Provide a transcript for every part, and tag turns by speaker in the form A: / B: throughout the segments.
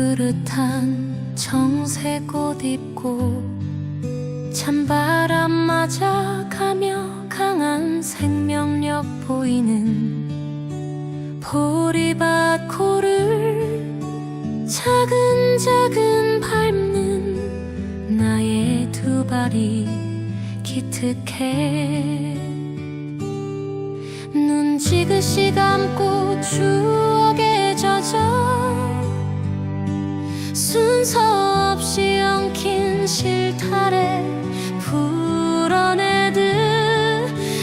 A: 푸릇푸릇한 정색 옷 입고 찬바람 맞아 가며 강한 생명력 보이는 보리밭 코를 차근차근 밟는 나의 두 발이 기특해. 눈 지그시 감고 추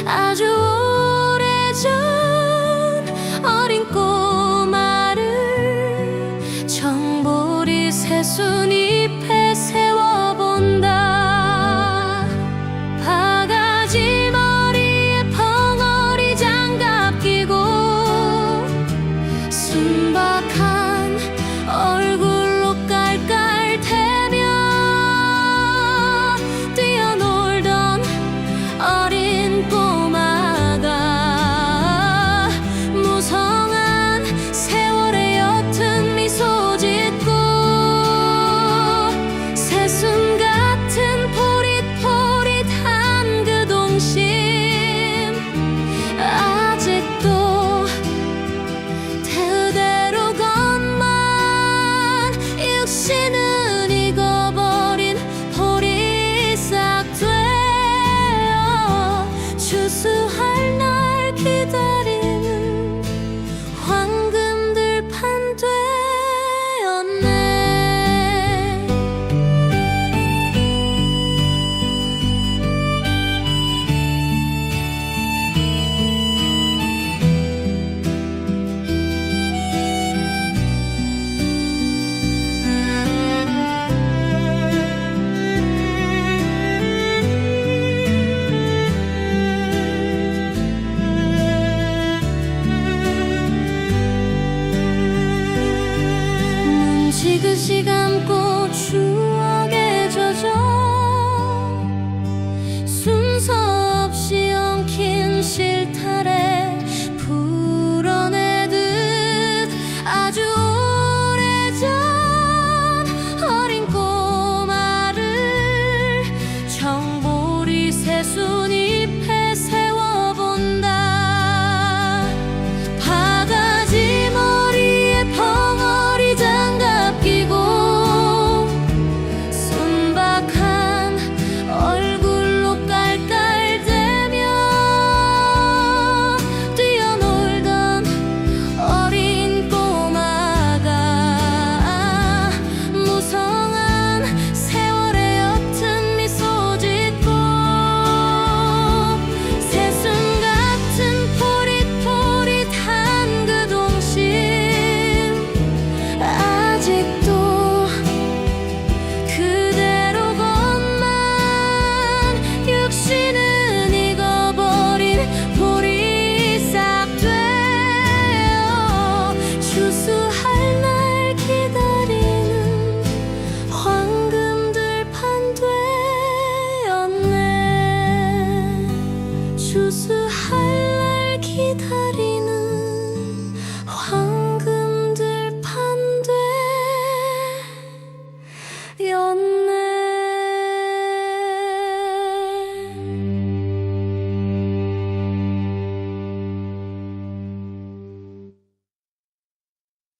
A: 아주 오래전 어린 꼬마를 정보리 새순잎에 세워본다